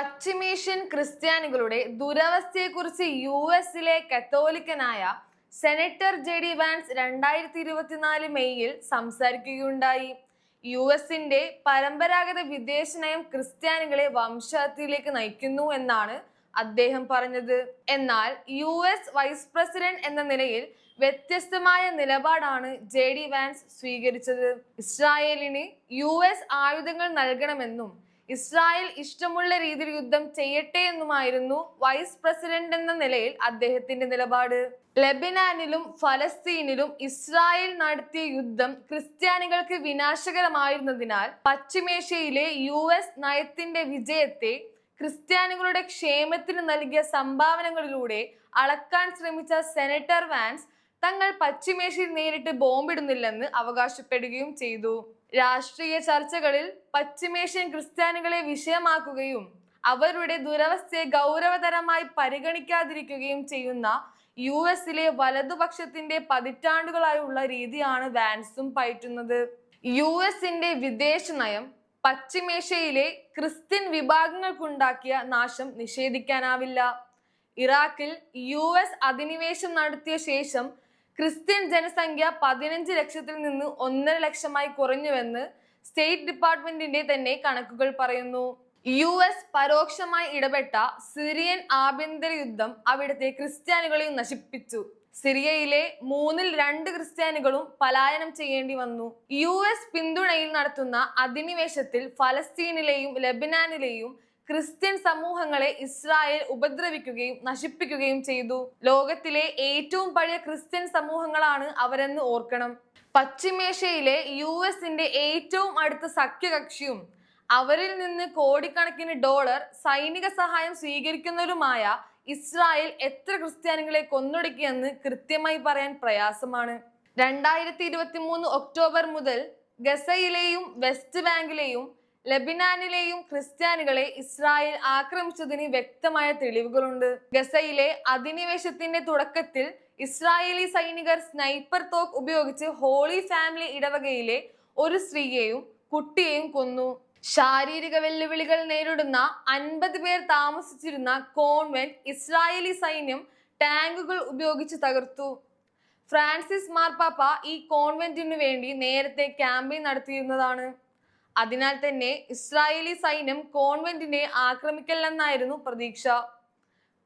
പശ്ചിമേഷ്യൻ ക്രിസ്ത്യാനികളുടെ ദുരവസ്ഥയെക്കുറിച്ച് യു എസിലെ കത്തോലിക്കനായ സെനറ്റർ ജെ ഡി വാൻസ് രണ്ടായിരത്തി ഇരുപത്തിനാല് മെയ്യിൽ സംസാരിക്കുകയുണ്ടായി. യു എസിന്റെ പരമ്പരാഗത വിദേശ നയം ക്രിസ്ത്യാനികളെ വംശഹത്യയിലേക്ക് നയിക്കുന്നു എന്നാണ് അദ്ദേഹം പറഞ്ഞത്. എന്നാൽ യു എസ് വൈസ് പ്രസിഡന്റ് എന്ന നിലയിൽ വ്യത്യസ്തമായ നിലപാടാണ് ജെ ഡി വാൻസ് സ്വീകരിച്ചത്. ഇസ്രായേലിന് യു എസ് ആയുധങ്ങൾ നൽകണമെന്നും ഇസ്രായേൽ ഇഷ്ടമുള്ള രീതിയിൽ യുദ്ധം ചെയ്യട്ടെ എന്നുമായിരുന്നു വൈസ് പ്രസിഡന്റ് എന്ന നിലയിൽ അദ്ദേഹത്തിന്റെ നിലപാട്. ലെബനാനിലും ഫലസ്തീനിലും ഇസ്രായേൽ നടത്തിയ യുദ്ധം ക്രിസ്ത്യാനികൾക്ക് വിനാശകരമായിരുന്നതിനാൽ പശ്ചിമേഷ്യയിലെ യു എസ് നയത്തിന്റെ വിജയത്തെ ക്രിസ്ത്യാനികളുടെ ക്ഷേമത്തിന് നൽകിയ സംഭാവനകളിലൂടെ അളക്കാൻ ശ്രമിച്ച സെനറ്റർ വാൻസ് തങ്ങൾ പശ്ചിമേഷ്യയിൽ നേരിട്ട് ബോംബിടുന്നില്ലെന്ന് അവകാശപ്പെടുകയും ചെയ്തു. രാഷ്ട്രീയ ചർച്ചകളിൽ പശ്ചിമേഷ്യൻ ക്രിസ്ത്യാനികളെ വിഷയമാക്കുകയും അവരുടെ ദുരവസ്ഥയെ ഗൗരവതരമായി പരിഗണിക്കാതിരിക്കുകയും ചെയ്യുന്ന യു എസിലെ വലതുപക്ഷത്തിന്റെ പതിറ്റാണ്ടുകളായുള്ള രീതിയാണ് വാൻസും പയറ്റുന്നത്. യു എസിന്റെ വിദേശ നയം പശ്ചിമേഷ്യയിലെ ക്രിസ്ത്യൻ വിഭാഗങ്ങൾക്കുണ്ടാക്കിയ നാശം നിഷേധിക്കാനാവില്ല. ഇറാഖിൽ യു എസ് അധിനിവേശം നടത്തിയ ശേഷം ക്രിസ്ത്യൻ ജനസംഖ്യ പതിനഞ്ച് ലക്ഷത്തിൽ നിന്ന് ഒന്നര ലക്ഷമായി കുറഞ്ഞുവെന്ന് സ്റ്റേറ്റ് ഡിപ്പാർട്ട്മെന്റിന്റെ തന്നെ കണക്കുകൾ പറയുന്നു. യു എസ് പരോക്ഷമായി ഇടപെട്ട സിറിയൻ ആഭ്യന്തര യുദ്ധം അവിടുത്തെ ക്രിസ്ത്യാനികളെ നശിപ്പിച്ചു. സിറിയയിലെ മൂന്നിൽ രണ്ട് ക്രിസ്ത്യാനികളും പലായനം ചെയ്യേണ്ടി വന്നു. യു എസ് പിന്തുണയിൽ നടത്തുന്ന അധിനിവേശത്തിൽ ഫലസ്തീനിലെയും ലബനാനിലെയും ക്രിസ്ത്യൻ സമൂഹങ്ങളെ ഇസ്രായേൽ ഉപദ്രവിക്കുകയും നശിപ്പിക്കുകയും ചെയ്തു. ലോകത്തിലെ ഏറ്റവും പഴയ ക്രിസ്ത്യൻ സമൂഹങ്ങളാണ് അവരെന്ന് ഓർക്കണം. പശ്ചിമേഷ്യയിലെ യു എസിന്റെ ഏറ്റവും അടുത്ത സഖ്യകക്ഷിയും അവരിൽ നിന്ന് കോടിക്കണക്കിന് ഡോളർ സൈനിക സഹായം സ്വീകരിക്കുന്നവരുമായ ഇസ്രായേൽ എത്ര ക്രിസ്ത്യാനികളെ കൊന്നൊടുക്കിയെന്ന് കൃത്യമായി പറയാൻ പ്രയാസമാണ്. രണ്ടായിരത്തി ഇരുപത്തി മൂന്ന് ഒക്ടോബർ മുതൽ ഗസയിലെയും വെസ്റ്റ് ബാങ്കിലെയും ലബിനാനിലെയും ക്രിസ്ത്യാനികളെ ഇസ്രായേൽ ആക്രമിച്ചതിന് വ്യക്തമായ തെളിവുകളുണ്ട്. ഗസയിലെ അധിനിവേശത്തിന്റെ തുടക്കത്തിൽ ഇസ്രായേലി സൈനികർ സ്നൈപ്പർ തോക്ക് ഉപയോഗിച്ച് ഹോളി ഫാമിലി ഇടവകയിലെ ഒരു സ്ത്രീയെയും കുട്ടിയെയും കൊന്നു. ശാരീരിക വെല്ലുവിളികൾ നേരിടുന്ന അൻപത് പേർ താമസിച്ചിരുന്ന കോൺവെന്റ് ഇസ്രായേലി സൈന്യം ടാങ്കുകൾ ഉപയോഗിച്ച് തകർത്തു. ഫ്രാൻസിസ് മാർപ്പാപ്പ ഈ കോൺവെന്റിനു വേണ്ടി നേരത്തെ ക്യാമ്പയിൻ നടത്തിയിരുന്നതാണ്. അതിനാൽ തന്നെ ഇസ്രായേലി സൈന്യം കോൺവെന്റിനെ ആക്രമിക്കില്ലെന്നായിരുന്നു പ്രതീക്ഷ.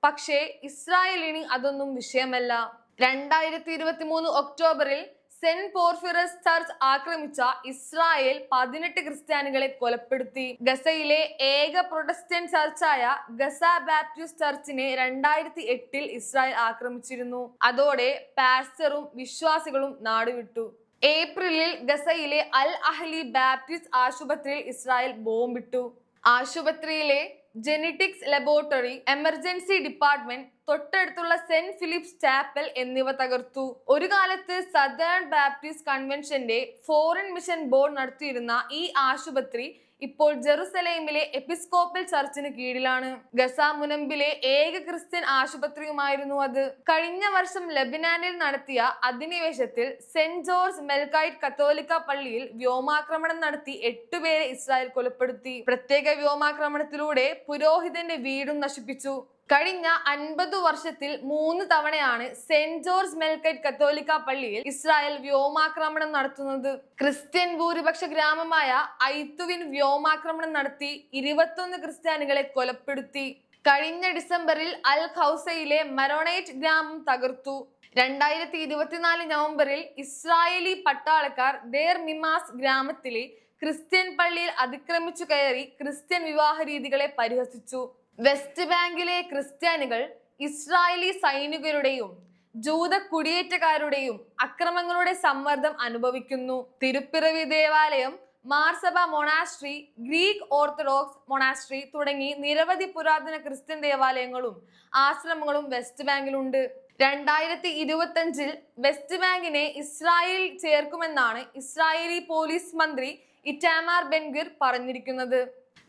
പക്ഷേ ഇസ്രായേലിന് അതൊന്നും വിഷയമല്ല. രണ്ടായിരത്തി ഇരുപത്തി മൂന്ന് ഒക്ടോബറിൽ സെന്റ് പോർഫിറസ് ചർച്ച് ആക്രമിച്ച ഇസ്രായേൽ പതിനെട്ട് ക്രിസ്ത്യാനികളെ കൊലപ്പെടുത്തി. ഗസയിലെ ഏക പ്രൊട്ടസ്റ്റന്റ് ചർച്ചായ ഗസ ബാപ്റ്റിസ്റ്റ് ചർച്ചിനെ രണ്ടായിരത്തി എട്ടിൽ ഇസ്രായേൽ ആക്രമിച്ചിരുന്നു. അതോടെ പാസ്റ്ററും വിശ്വാസികളും നാടുവിട്ടു. ഏപ്രിലിൽ ഗസയിലെ അൽ അഹ്ലി ബാപ്റ്റിസ്റ്റ് ആശുപത്രിയിൽ ഇസ്രായേൽ ബോംബിട്ടു. ആശുപത്രിയിലെ ജെനറ്റിക്സ് ലബോറട്ടറി എമർജൻസി ഡിപ്പാർട്ട്മെന്റ് തൊട്ടടുത്തുള്ള സെന്റ് ഫിലിപ്സ് ചാപ്പൽ എന്നിവ തകർത്തു. ഒരു കാലത്ത് സദേൺ ബാപ്റ്റിസ്റ്റ് കൺവെൻഷന്റെ ഫോറിൻ മിഷൻ ബോർഡ് നടത്തിയിരുന്ന ഈ ആശുപത്രി ഇപ്പോൾ ജെറുസലേമിലെ എപ്പിസ്കോപ്പൽ ചർച്ചിന് കീഴിലാണ്. ഗസ മുനമ്പിലെ ഏക ക്രിസ്ത്യൻ ആശുപത്രിയുമായിരുന്നു അത്. കഴിഞ്ഞ വർഷം ലബനാനിൽ നടത്തിയ അധിനിവേശത്തിൽ സെന്റ് ജോർജ് മെൽക്കൈറ്റ് കത്തോലിക്ക പള്ളിയിൽ വ്യോമാക്രമണം നടത്തി എട്ടുപേരെ ഇസ്രായേൽ കൊലപ്പെടുത്തി. പ്രത്യേക വ്യോമാക്രമണത്തിലൂടെ പുരോഹിതന്റെ വീടും നശിപ്പിച്ചു. കഴിഞ്ഞ അൻപത് വർഷത്തിൽ മൂന്ന് തവണയാണ് സെന്റ് ജോർജ് മെൽക്കറ്റ് കത്തോലിക്ക പള്ളിയിൽ ഇസ്രായേൽ വ്യോമാക്രമണം നടത്തുന്നത്. ക്രിസ്ത്യൻ ഭൂരിപക്ഷ ഗ്രാമമായ ഐത്തുവിൻ വ്യോമാക്രമണം നടത്തി ഇരുപത്തൊന്ന് ക്രിസ്ത്യാനികളെ കൊലപ്പെടുത്തി. കഴിഞ്ഞ ഡിസംബറിൽ അൽ ഖൗസയിലെ മരോണൈറ്റ് ഗ്രാമം തകർത്തു. രണ്ടായിരത്തി ഇരുപത്തിനാല് നവംബറിൽ ഇസ്രായേലി പട്ടാളക്കാർ ദേർ മിമാസ് ഗ്രാമത്തിലെ ക്രിസ്ത്യൻ പള്ളിയിൽ അതിക്രമിച്ചു കയറി ക്രിസ്ത്യൻ വിവാഹ രീതികളെ പരിഹസിച്ചു. വെസ്റ്റ് ബാങ്കിലെ ക്രിസ്ത്യാനികൾ ഇസ്രായേലി സൈനികരുടെയും ജൂത കുടിയേറ്റക്കാരുടെയും അക്രമങ്ങളുടെ സമ്മർദ്ദം അനുഭവിക്കുന്നു. തിരുപ്പിറവി ദേവാലയം Mar Saba monastery Greek Orthodox monastery തുടങ്ങി നിരവധി പുരാതന ക്രിസ്ത്യൻ ദേവാലയങ്ങളും ആശ്രമങ്ങളും വെസ്റ്റ് ബാങ്കിലുണ്ട്. രണ്ടായിരത്തി ഇരുപത്തഞ്ചിൽ വെസ്റ്റ് ബാങ്കിനെ ഇസ്രായേൽ ചേർക്കുമെന്നാണ് ഇസ്രായേലി പോലീസ് മന്ത്രി ഇറ്റാമാർ ബെൻഗിർ പറഞ്ഞിരിക്കുന്നത്.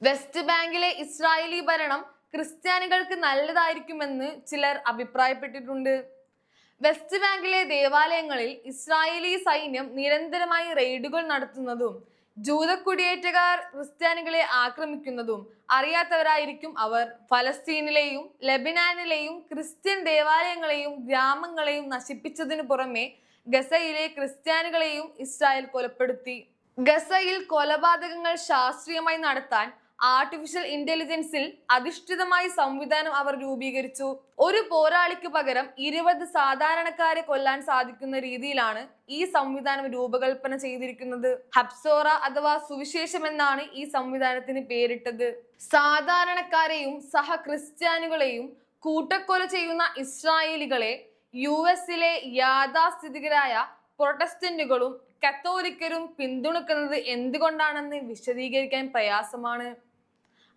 വെസ്റ്റ് ബാങ്കിലെ ഇസ്രായേലി ഭരണം ക്രിസ്ത്യാനികൾക്ക് നല്ലതായിരിക്കുമെന്ന് ചിലർ അഭിപ്രായപ്പെട്ടിട്ടുണ്ട്. വെസ്റ്റ് ബാങ്കിലെ ദേവാലയങ്ങളിൽ ഇസ്രായേലി സൈന്യം നിരന്തരമായി റെയ്ഡുകൾ നടത്തുന്നതും ജൂത ജൂതക്കുടിയേറ്റക്കാർ ക്രിസ്ത്യാനികളെ ആക്രമിക്കുന്നതും അറിയാത്തവരായിരിക്കും അവർ. ഫലസ്തീനിലെയും ലെബനാനിലെയും ക്രിസ്ത്യൻ ദേവാലയങ്ങളെയും ഗ്രാമങ്ങളെയും നശിപ്പിച്ചതിനു പുറമെ ഗസയിലെ ക്രിസ്ത്യാനികളെയും ഇസ്രായേൽ കൊലപ്പെടുത്തി. ഗസയിൽ കൊലപാതകങ്ങൾ ശാസ്ത്രീയമായി നടത്താൻ ആർട്ടിഫിഷ്യൽ ഇന്റലിജൻസിൽ അധിഷ്ഠിതമായി സംവിധാനം അവർ രൂപീകരിച്ചു. ഒരു പോരാളിക്ക് പകരം ഇരുപത് സാധാരണക്കാരെ കൊല്ലാൻ സാധിക്കുന്ന രീതിയിലാണ് ഈ സംവിധാനം രൂപകൽപ്പന ചെയ്തിരിക്കുന്നത്. ഹബ്സോറ അഥവാ സുവിശേഷം എന്നാണ് ഈ സംവിധാനത്തിന് പേരിട്ടത്. സാധാരണക്കാരെയും സഹ ക്രിസ്ത്യാനികളെയും കൂട്ടക്കൊല ചെയ്യുന്ന ഇസ്രായേലികളെ യു എസിലെ യാഥാസ്ഥിതികരായ പ്രൊട്ടസ്റ്റന്റുകളും കത്തോലിക്കരും പിന്തുണക്കുന്നത് എന്തുകൊണ്ടാണെന്ന് വിശദീകരിക്കാൻ പ്രയാസമാണ്.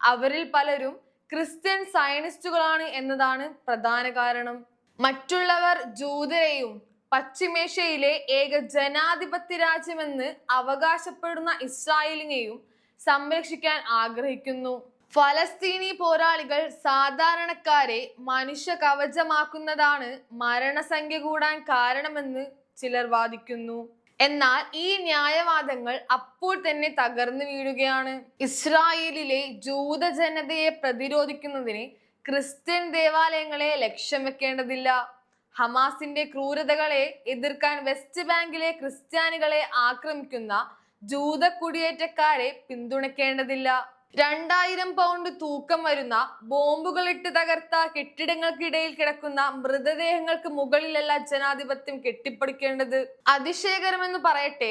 അവരിൽ പലരും ക്രിസ്ത്യൻ സയനിസ്റ്റുകളാണ് എന്നതാണ് പ്രധാന കാരണം. മറ്റുള്ളവർ ജൂതരെയും പശ്ചിമേഷ്യയിലെ ഏക ജനാധിപത്യ രാജ്യമെന്ന് അവകാശപ്പെടുന്ന ഇസ്രായേലിനെയും സംരക്ഷിക്കാൻ ആഗ്രഹിക്കുന്നു. ഫലസ്തീനി പോരാളികൾ സാധാരണക്കാരെ മനുഷ്യ കവചമാക്കുന്നതാണ് മരണസംഖ്യ കൂടാൻ കാരണമെന്ന് ചിലർ വാദിക്കുന്നു. എന്നാൽ ഈ ന്യായവാദങ്ങൾ അപ്പോൾ തന്നെ തകർന്നു വീഴുകയാണ്. ഇസ്രായേലിലെ ജൂത ജനതയെ പ്രതിരോധിക്കുന്നതിന് ക്രിസ്ത്യൻ ദേവാലയങ്ങളെ ലക്ഷ്യം വെക്കേണ്ടതില്ല. ഹമാസിന്റെ ക്രൂരതകളെ എതിർക്കാൻ വെസ്റ്റ് ബാങ്കിലെ ക്രിസ്ത്യാനികളെ ആക്രമിക്കുന്ന ജൂത കുടിയേറ്റക്കാരെ പിന്തുണയ്ക്കേണ്ടതില്ല. രണ്ടായിരം പൗണ്ട് തൂക്കം വരുന്ന ബോംബുകൾ ഇട്ട് തകർത്ത കെട്ടിടങ്ങൾക്കിടയിൽ കിടക്കുന്ന മൃതദേഹങ്ങൾക്ക് മുകളിലല്ല ജനാധിപത്യം കെട്ടിപ്പടുക്കേണ്ടത്. അതിശയകരമെന്ന് പറയട്ടെ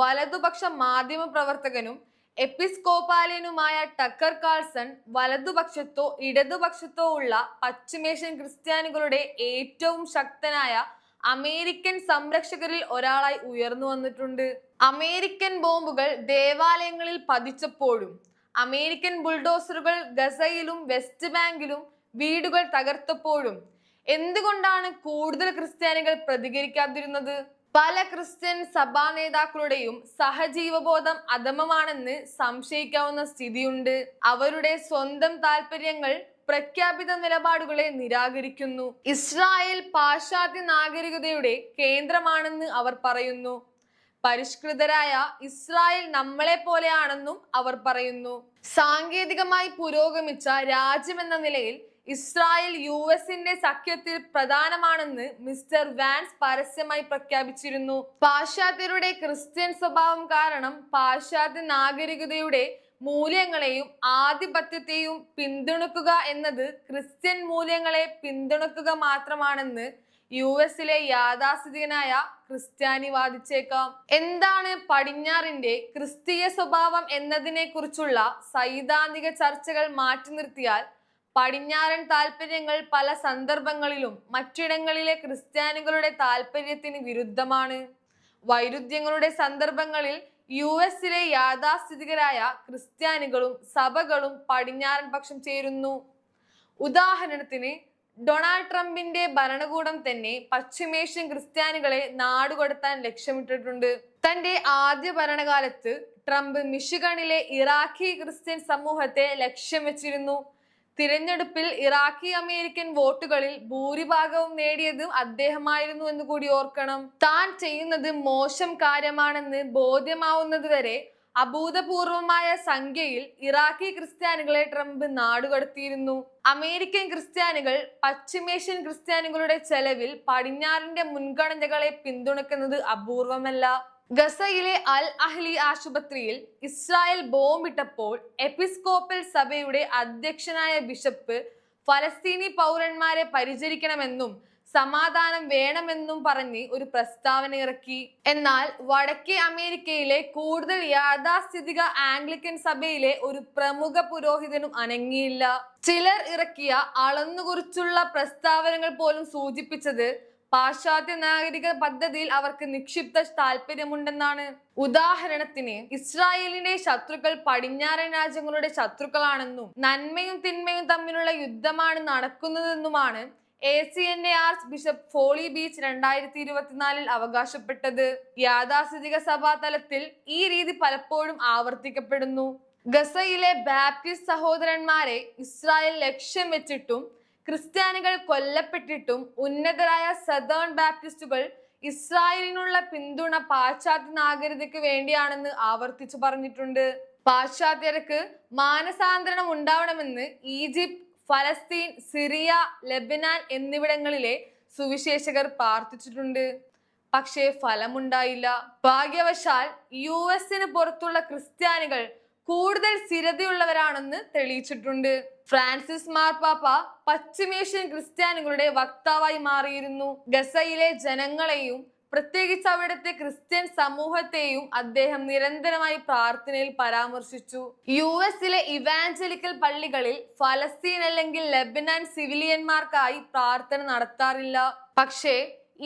വലതുപക്ഷ മാധ്യമ പ്രവർത്തകനും എപ്പിസ്കോപ്പാലിയനുമായ ടക്കർ കാൾസൺ വലതുപക്ഷത്തോ ഇടതുപക്ഷത്തോ ഉള്ള പശ്ചിമേഷ്യൻ ക്രിസ്ത്യാനികളുടെ ഏറ്റവും ശക്തനായ അമേരിക്കൻ സംരക്ഷകരിൽ ഒരാളായി ഉയർന്നു വന്നിട്ടുണ്ട്. അമേരിക്കൻ ബോംബുകൾ ദേവാലയങ്ങളിൽ പതിച്ചപ്പോഴും അമേരിക്കൻ ബുൾഡോസറുകൾ ഗസയിലും വെസ്റ്റ് ബാങ്കിലും വീടുകൾ തകർത്തപ്പോഴും എന്തുകൊണ്ടാണ് കൂടുതൽ ക്രിസ്ത്യാനികൾ പ്രതികരിക്കാതിരുന്നത്? പല ക്രിസ്ത്യൻ സഭാ നേതാക്കളുടെയും സഹജീവബോധം അധമമാണെന്ന് സംശയിക്കാവുന്ന സ്ഥിതിയുണ്ട്. അവരുടെ സ്വന്തം താല്പര്യങ്ങൾ പ്രഖ്യാപിത നിലപാടുകളെ നിരാകരിക്കുന്നു. ഇസ്രായേൽ പാശ്ചാത്യ നാഗരികതയുടെ കേന്ദ്രമാണെന്ന് അവർ പറയുന്നു. പരിഷ്കൃതരായ ഇസ്രായേൽ നമ്മളെ പോലെയാണെന്നും അവർ പറയുന്നു. സാങ്കേതികമായി പുരോഗമിച്ച രാജ്യമെന്ന നിലയിൽ ഇസ്രായേൽ യു എസിന്റെ സഖ്യത്തിൽ പ്രധാനമാണെന്ന് മിസ്റ്റർ വാൻസ് പരസ്യമായി പ്രഖ്യാപിച്ചിരുന്നു. പാശ്ചാത്യരുടെ ക്രിസ്ത്യൻ സ്വഭാവം കാരണം പാശ്ചാത്യ നാഗരികതയുടെ മൂല്യങ്ങളെയും ആധിപത്യത്തെയും പിന്തുണക്കുക എന്നത് ക്രിസ്ത്യൻ മൂല്യങ്ങളെ പിന്തുണക്കുക മാത്രമാണെന്ന് യു എസിലെ യാഥാസ്ഥിതികനായ ക്രിസ്ത്യാനി വാദിച്ചേക്കാം. എന്താണ് പടിഞ്ഞാറിന്റെ ക്രിസ്തീയ സ്വഭാവം എന്നതിനെ കുറിച്ചുള്ള സൈദ്ധാന്തിക ചർച്ചകൾ മാറ്റി നിർത്തിയാൽ പടിഞ്ഞാറൻ താല്പര്യങ്ങൾ പല സന്ദർഭങ്ങളിലും മറ്റിടങ്ങളിലെ ക്രിസ്ത്യാനികളുടെ താല്പര്യത്തിന് വിരുദ്ധമാണ്. വൈരുദ്ധ്യങ്ങളുടെ സന്ദർഭങ്ങളിൽ യു എസിലെ യാഥാസ്ഥിതികരായ ക്രിസ്ത്യാനികളും സഭകളും പടിഞ്ഞാറൻ പക്ഷം ചേരുന്നു. ഉദാഹരണത്തിന് ഡൊണാൾഡ് ട്രംപിന്റെ ഭരണകൂടം തന്നെ പശ്ചിമേഷ്യൻ ക്രിസ്ത്യാനികളെ നാടുകടത്താൻ ലക്ഷ്യമിട്ടിട്ടുണ്ട്. തന്റെ ആദ്യ ഭരണകാലത്ത് ട്രംപ് മിഷിഗണിലെ ഇറാഖി ക്രിസ്ത്യൻ സമൂഹത്തെ ലക്ഷ്യം വെച്ചിരുന്നു. തിരഞ്ഞെടുപ്പിൽ ഇറാഖി അമേരിക്കൻ വോട്ടുകളിൽ ഭൂരിഭാഗവും നേടിയതും അദ്ദേഹമായിരുന്നു എന്ന് കൂടി ഓർക്കണം. താൻ ചെയ്യുന്നത് മോശം കാര്യമാണെന്ന് ബോധ്യമാവുന്നതുവരെ അഭൂതപൂർവമായ സംഖ്യയിൽ ഇറാഖി ക്രിസ്ത്യാനികളെ ട്രംപ് നാടുകടത്തിയിരുന്നു. അമേരിക്കൻ ക്രിസ്ത്യാനികൾ പശ്ചിമേഷ്യൻ ക്രിസ്ത്യാനികളുടെ ചെലവിൽ പടിഞ്ഞാറിന്റെ മുൻഗണനകളെ പിന്തുണയ്ക്കുന്നത് അപൂർവമല്ല. ഗസയിലെ അൽ അഹ്ലി ആശുപത്രിയിൽ ഇസ്രായേൽ ബോംബിട്ടപ്പോൾ എപ്പിസ്കോപ്പൽ സഭയുടെ അധ്യക്ഷനായ ബിഷപ്പ് ഫലസ്തീനി പൗരന്മാരെ പരിചരിക്കണമെന്നും സമാധാനം വേണമെന്നും പറഞ്ഞ് ഒരു പ്രസ്താവന ഇറക്കി. എന്നാൽ വടക്കേ അമേരിക്കയിലെ കൂടുതൽ യാഥാസ്ഥിതിക ആംഗ്ലിക്കൻ സഭയിലെ ഒരു പ്രമുഖ പുരോഹിതനും അനങ്ങിയില്ല. ചിലർ ഇറക്കിയ അളന്നുകുറിച്ചുള്ള പ്രസ്താവനകൾ പോലും സൂചിപ്പിച്ചത് പാശ്ചാത്യ നാഗരിക പദ്ധതിയിൽ അവർക്ക് നിക്ഷിപ്ത താല്പര്യമുണ്ടെന്നാണ്. ഉദാഹരണത്തിന് ഇസ്രായേലിന്റെ ശത്രുക്കൾ പടിഞ്ഞാറൻ രാജ്യങ്ങളുടെ ശത്രുക്കളാണെന്നും നന്മയും തിന്മയും തമ്മിലുള്ള യുദ്ധമാണ് നടക്കുന്നതെന്നുമാണ് A C N A archbishop Foley Beach രണ്ടായിരത്തി ഇരുപത്തിനാലിൽ അവകാശപ്പെട്ടത്. യാഥാസ്ഥിതിക സഭാ തലത്തിൽ ഈ രീതി പലപ്പോഴും ആവർത്തിക്കപ്പെടുന്നു. ഗസയിലെ ബാപ്റ്റിസ്റ്റ് സഹോദരന്മാരെ ഇസ്രായേൽ ലക്ഷ്യം വെച്ചിട്ടും ക്രിസ്ത്യാനികൾ കൊല്ലപ്പെട്ടിട്ടും ഉന്നതരായ സദേൺ ബാപ്റ്റിസ്റ്റുകൾ ഇസ്രായേലിനുള്ള പിന്തുണ പാശ്ചാത്യ നാഗരികതയ്ക്ക് വേണ്ടിയാണെന്ന് ആവർത്തിച്ചു പറഞ്ഞിട്ടുണ്ട്. പാശ്ചാത്യർക്ക് മാനസാന്തരണം ഉണ്ടാവണമെന്ന് ഈജിപ്ത് ഫലസ്തീൻ സിറിയ ലെബനാൻ എന്നിവിടങ്ങളിലെ സുവിശേഷകർ പ്രാർത്ഥിച്ചിട്ടുണ്ട്. പക്ഷേ ഫലമുണ്ടായില്ല. ഭാഗ്യവശാൽ യു എസിന് പുറത്തുള്ള ക്രിസ്ത്യാനികൾ കൂടുതൽ സ്ഥിരതയുള്ളവരാണെന്ന് തെളിയിച്ചിട്ടുണ്ട്. ഫ്രാൻസിസ് മാർപ്പാപ്പ പശ്ചിമേഷ്യൻ ക്രിസ്ത്യാനികളുടെ വക്താവായി മാറിയിരുന്നു. ഗസയിലെ ജനങ്ങളെയും പ്രത്യേകിച്ച് അവിടുത്തെ ക്രിസ്ത്യൻ സമൂഹത്തെയും അദ്ദേഹം നിരന്തരമായി പ്രാർത്ഥനയിൽ പരാമർശിച്ചു. യു എസിലെ ഇവാഞ്ചലിക്കൽ പള്ളികളിൽ ഫലസ്തീൻ അല്ലെങ്കിൽ ലെബനാൻ സിവിലിയന്മാർക്കായി പ്രാർത്ഥന നടത്താറില്ല. പക്ഷേ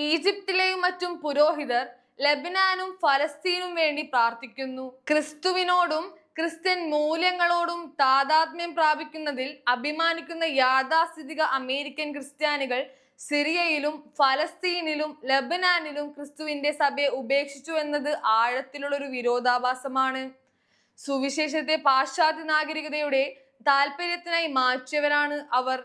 ഈജിപ്തിലെയും മറ്റും പുരോഹിതർ ലെബനാനും ഫലസ്തീനും വേണ്ടി പ്രാർത്ഥിക്കുന്നു. ക്രിസ്തുവിനോടും ക്രിസ്ത്യൻ മൂല്യങ്ങളോടും താതാത്മ്യം പ്രാപിക്കുന്നതിൽ അഭിമാനിക്കുന്ന യാഥാസ്ഥിതിക അമേരിക്കൻ ക്രിസ്ത്യാനികൾ സിറിയയിലും ഫലസ്തീനിലും ലബനാനിലും ക്രിസ്തുവിന്റെ സഭയെ ഉപേക്ഷിച്ചു എന്നത് ആഴത്തിലുള്ള ഒരു വിരോധാഭാസമാണ്. സുവിശേഷത്തെ പാശ്ചാത്യ നാഗരികതയുടെ താല്പര്യത്തിനായി മാറ്റിയവരാണ് അവർ.